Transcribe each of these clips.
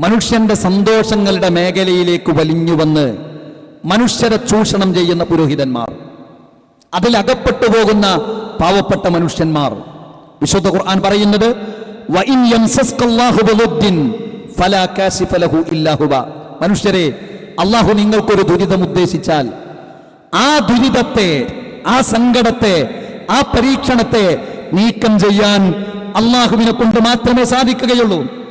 മനുഷ്യന്റെ സന്തോഷങ്ങളുടെ മേഖലയിലേക്ക് വലിഞ്ഞു വന്ന് മനുഷ്യരെ ചൂഷണം ചെയ്യുന്ന പുരോഹിതന്മാർ അതിലകപ്പെട്ടു പോകുന്ന പാവപ്പെട്ട മനുഷ്യന്മാർ വിശുദ്ധ ഖുർആൻ പറയുന്നത്. മനുഷ്യരെ അള്ളാഹു നിങ്ങൾക്കൊരു ദുരിതം ഉദ്ദേശിച്ചാൽ ആ ദുരിതത്തെ ആ സങ്കടത്തെ ആ പരീക്ഷണത്തെ നീക്കം ചെയ്യാൻ അള്ളാഹുവിനെ കൊണ്ട് മാത്രമേ സാധിക്കുകയുള്ളൂ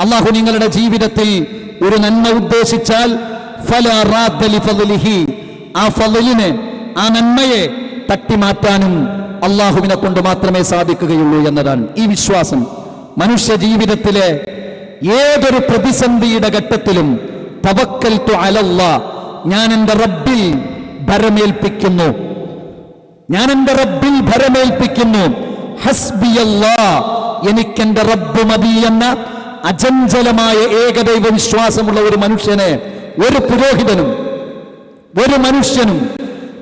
അള്ളാഹു നിങ്ങളുടെ ജീവിതത്തിൽ ഒരു നന്മ ഉദ്ദേശിച്ചാൽ. ആ ആ നന്മയെ തട്ടിമാറ്റാനും അള്ളാഹുവിനെ കൊണ്ട് മാത്രമേ സാധിക്കുകയുള്ളൂ എന്നതാണ് ഈ വിശ്വാസം. മനുഷ്യ ജീവിതത്തിലെ ഏതൊരു പ്രതിസന്ധിയുടെ ഘട്ടത്തിലും തവക്കൽ അലല്ല ഞാൻ എന്റെ റബ്ബിൽ ഭരമേൽപ്പിക്കുന്നു. ഞാൻ എന്റെ റബ്ബിൽ ഭരമേൽപ്പിക്കുന്നു. ഹസ്ബിയല്ലാ എനിക്കെന്റെ റബ്ബ് മതി എന്ന അചഞ്ചലമായ ഏകദൈവ വിശ്വാസമുള്ള ഒരു മനുഷ്യനെ ഒരു പുരോഹിതനും ഒരു മനുഷ്യനും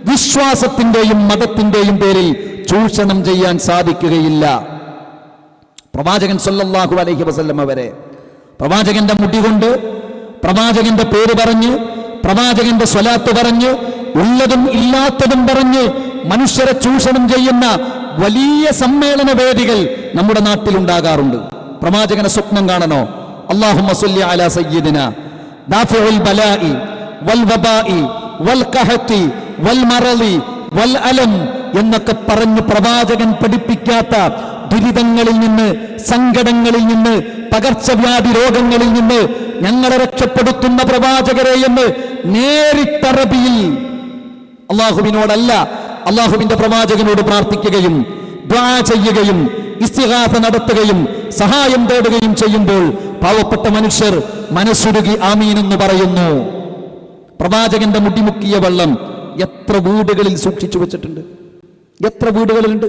വിശ്വാസത്തിന്റെയും മതത്തിന്റെയും പേരിൽ ചൂഷണം ചെയ്യാൻ സാധിക്കുകയില്ല. പ്രവാചകൻ സല്ലല്ലാഹു അലൈഹി വസല്ലം വരെ പ്രവാചകന്റെ മുടി കൊണ്ട് പ്രവാചകന്റെ പേര് പറഞ്ഞ് പ്രവാചകന്റെ സ്വലാത്ത് പറഞ്ഞ് ഉള്ളതും ഇല്ലാത്തതും പറഞ്ഞ് മനുഷ്യരെ ചൂഷണം ചെയ്യുന്ന വലിയ സമ്മേളന വേദികൾ നമ്മുടെ നാട്ടിലുണ്ടാകാറുണ്ട്. പ്രവാചകനെ സ്വപ്നം കാണണോ? ദാഫിഉൽ ബലാഇ വൽ വൽ വൽ വൽ അലം എന്നൊക്കെ പറഞ്ഞ് പ്രവാചകൻ പഠിപ്പിക്കാത്ത ദുരിതങ്ങളിൽ നിന്ന് സങ്കടങ്ങളിൽ നിന്ന് പകർച്ചവ്യാധി രോഗങ്ങളിൽ നിന്ന് ഞങ്ങളെ രക്ഷപ്പെടുത്തുന്ന പ്രവാചകരെ എന്ന് നേരിട്ടറബിയിൽ അള്ളാഹുവിനോടല്ല അള്ളാഹുവിന്റെ പ്രവാചകനോട് പ്രാർത്ഥിക്കുകയും ദ്വാ ചെയ്യുകയും ഇസ്തിഹാസ നടത്തുകയും സഹായം തേടുകയും ചെയ്യുമ്പോൾ പാവപ്പെട്ട മനുഷ്യർ മനസ്സുരുകി ആമീൻ എന്ന് പറയുന്നു. പ്രവാചകന്റെ മുടിമുക്കിയ വെള്ളം എത്ര വീടുകളിൽ സൂക്ഷിച്ചു വെച്ചിട്ടുണ്ട്? എത്ര വീടുകളിലുണ്ട്?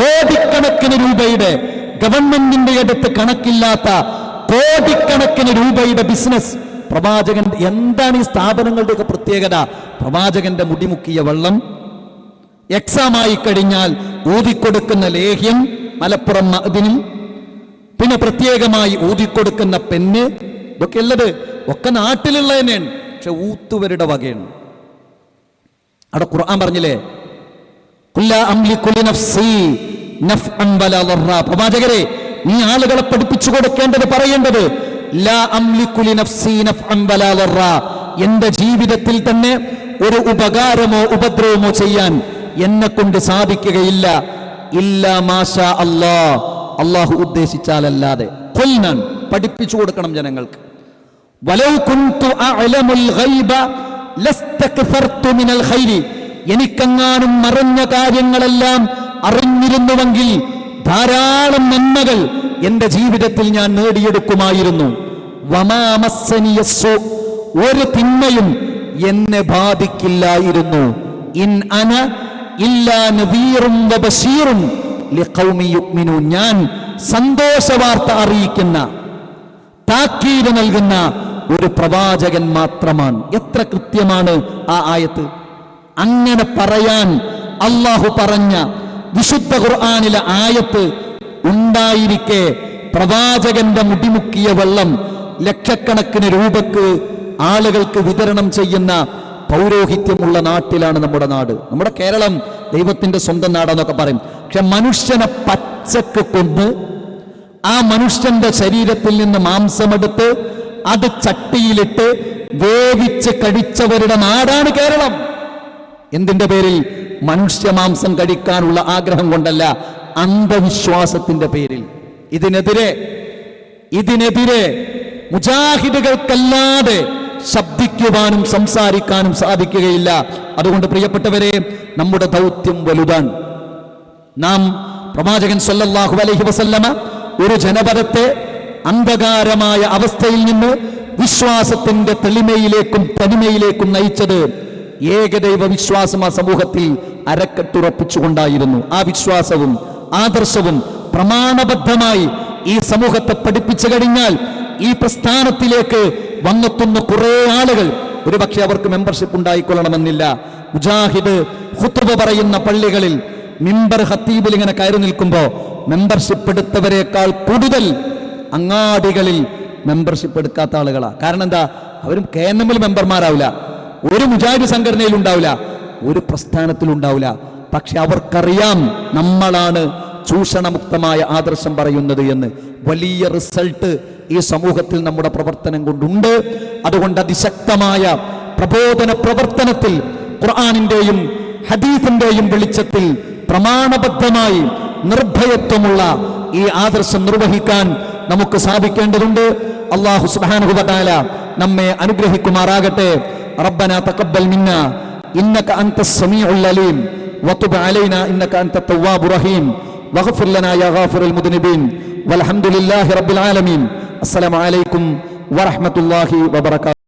കോടിക്കണക്കിന് രൂപയുടെ ഗവൺമെന്റിന്റെ അടുത്ത് കണക്കില്ലാത്ത കോടിക്കണക്കിന് രൂപയുടെ ബിസിനസ്. പ്രവാചകൻ എന്താണ് ഈ സ്ഥാപനങ്ങളുടെയൊക്കെ പ്രത്യേകത? പ്രവാചകന്റെ മുടിമുക്കിയ വെള്ളം എക്സാമായി കഴിഞ്ഞാൽ ഊതിക്കൊടുക്കുന്ന ലേഹ്യം മലപ്പുറം അതിനും പിന്നെ പ്രത്യേകമായി ഊതിക്കൊടുക്കുന്ന പെണ്ണ് ഇതൊക്കെ ഉള്ളത് ഒക്കെ നാട്ടിലുള്ള തന്നെയാണ് പക്ഷെ ഊത്തുവരുടെ വകയാണ്. അവിടെ ഖുർആൻ പറഞ്ഞില്ലേ. പ്രവാചകരെ നീ ആളുകളെ പഠിപ്പിച്ചു കൊടുക്കേണ്ടത് പറയേണ്ടത് എന്റെ ജീവിതത്തിൽ തന്നെ ഒരു ഉപകാരമോ ഉപദ്രവമോ ചെയ്യാൻ എന്നെ കൊണ്ട് സാധിക്കുകയില്ല. ഇല്ല മാഷാ അല്ലാ. അള്ളാഹു ഉദ്ദേശിച്ചാലല്ലാതെ. കൊല്ലാൻ പഠിപ്പിച്ചു കൊടുക്കണം ജനങ്ങൾക്ക്. എനിക്കെങ്ങാനും മറഞ്ഞ കാര്യങ്ങളെല്ലാം അറിഞ്ഞിരുന്നുവെങ്കിൽ ധാരാളം നന്മകൾ എന്റെ ജീവിതത്തിൽ ഞാൻ നേടിയെടുക്കുമായിരുന്നു. ഒരു തിന്മയും എന്നെ ബാധിക്കില്ലായിരുന്നു. ഇൻ അന ഞാൻ സന്തോഷവാർത്ത അറിയിക്കുന്ന താക്കീത് നൽകുന്ന ഒരു പ്രവാചകൻ മാത്രമാണ്. എത്ര കൃത്യമാണ് ആ ആയത്ത്? അങ്ങനെ പറയാൻ അള്ളാഹു പറഞ്ഞ വിശുദ്ധ ഖുർആാനിലെ ആയത്ത് ഉണ്ടായിരിക്കെ പ്രവാചകന്റെ മുടിമുക്കിയ വെള്ളം ലക്ഷക്കണക്കിന് രൂപക്ക് ആളുകൾക്ക് വിതരണം ചെയ്യുന്ന പൗരോഹിത്യമുള്ള നാട്ടിലാണ് നമ്മുടെ നാട്. നമ്മുടെ കേരളം ദൈവത്തിന്റെ സ്വന്തം നാടെന്നൊക്കെ പറയും. പക്ഷെ മനുഷ്യനെ പച്ചക്ക് കൊണ്ട് ആ മനുഷ്യന്റെ ശരീരത്തിൽ നിന്ന് മാംസമെടുത്ത് അത് ചട്ടിയിലിട്ട് വേവിച്ച് കഴിച്ചവരുടെ നാടാണ് കേരളം. എന്തിന്റെ പേരിൽ? മനുഷ്യ മാംസം കഴിക്കാനുള്ള ആഗ്രഹം കൊണ്ടല്ല അന്ധവിശ്വാസത്തിന്റെ പേരിൽ. ഇതിനെതിരെ ഇതിനെതിരെ മുജാഹിദുകൾക്കല്ലാതെ ശബ്ദിക്കുവാനും സംസാരിക്കാനും സാധിക്കുകയില്ല. അതുകൊണ്ട് പ്രിയപ്പെട്ടവരെ നമ്മുടെ ദൗത്യം വലുതാണ്. നാം പ്രവാചകൻ സല്ലല്ലാഹു അലൈഹി വസല്ലമ ഒരു ജനപദത്തെ അന്ധകാരമായ അവസ്ഥയിൽ നിന്ന് വിശ്വാസത്തിന്റെ തെളിമയിലേക്കും തനിമയിലേക്കും നയിച്ചത് ഏകദൈവ വിശ്വാസം ആ സമൂഹത്തിൽ അരക്കെട്ടുറപ്പിച്ചുകൊണ്ടായിരുന്നു ആ വിശ്വാസവും ആദർശവും പ്രമാണബദ്ധമായി ഈ സമൂഹത്തെ പഠിപ്പിച്ചു കഴിഞ്ഞാൽ ഈ പ്രസ്ഥാനത്തിലേക്ക് വന്നെത്തുന്ന കുറെ ആളുകൾ. ഒരുപക്ഷെ അവർക്ക് മെമ്പർഷിപ്പ് ഉണ്ടായിക്കൊള്ളണമെന്നില്ല. മുജാഹിദ് ഹുത്തുബ പറയുന്ന പള്ളികളിൽ മിമ്പർ ഹത്തീബിൽ ഇങ്ങനെ കയറി നിൽക്കുമ്പോൾ മെമ്പർഷിപ്പ് എടുത്തവരെക്കാൾ കൂടുതൽ അങ്ങാടികളിൽ മെമ്പർഷിപ്പ് എടുക്കാത്ത ആളുകളാണ് കാരണം എന്താ? അവരും കെ എൻ എമ്മിൽ മെമ്പർമാരാവില്ല ഒരു മുജാഹിദ് സംഘടനയിൽ ഉണ്ടാവില്ല. ഒരു പ്രസ്ഥാനത്തിൽ ഉണ്ടാവില്ല. പക്ഷെ അവർക്കറിയാം നമ്മളാണ് ചൂഷണമുക്തമായ ആദർശം പറയുന്നത് എന്ന്. വലിയ റിസൾട്ട് ഈ സമൂഹത്തിൽ നമ്മുടെ പ്രവർത്തനം കൊണ്ടുണ്ട്. അതുകൊണ്ട് അതിശക്തമായ പ്രബോധന പ്രവർത്തനത്തിൽ ഖുർആാനിന്റെയും ഹദീഫിന്റെയും വെളിച്ചത്തിൽ പ്രമാണബദ്ധമായി നിർഭയത്വമുള്ള ഈ ആദർശം നിർവഹിക്കാൻ നമുക്ക് സാധിക്കേണ്ടതുണ്ട്. അള്ളാഹു സുബ്ഹാനഹു വ നമ്മെ അനുഗ്രഹിക്കുമാറാകട്ടെ. റബ്ബന തഖബ്ബൽ മിന്ന. ഇന്നക അൻതസ് السميع العليم وتب علينا ഇന്നക أنت التواب الرحيم واغفر لنا يا غافر المذنبين والحمد لله رب അസ്സലാമു അലൈക്കും വറഹ്മത്തുള്ളാഹി വബറകാതുഹു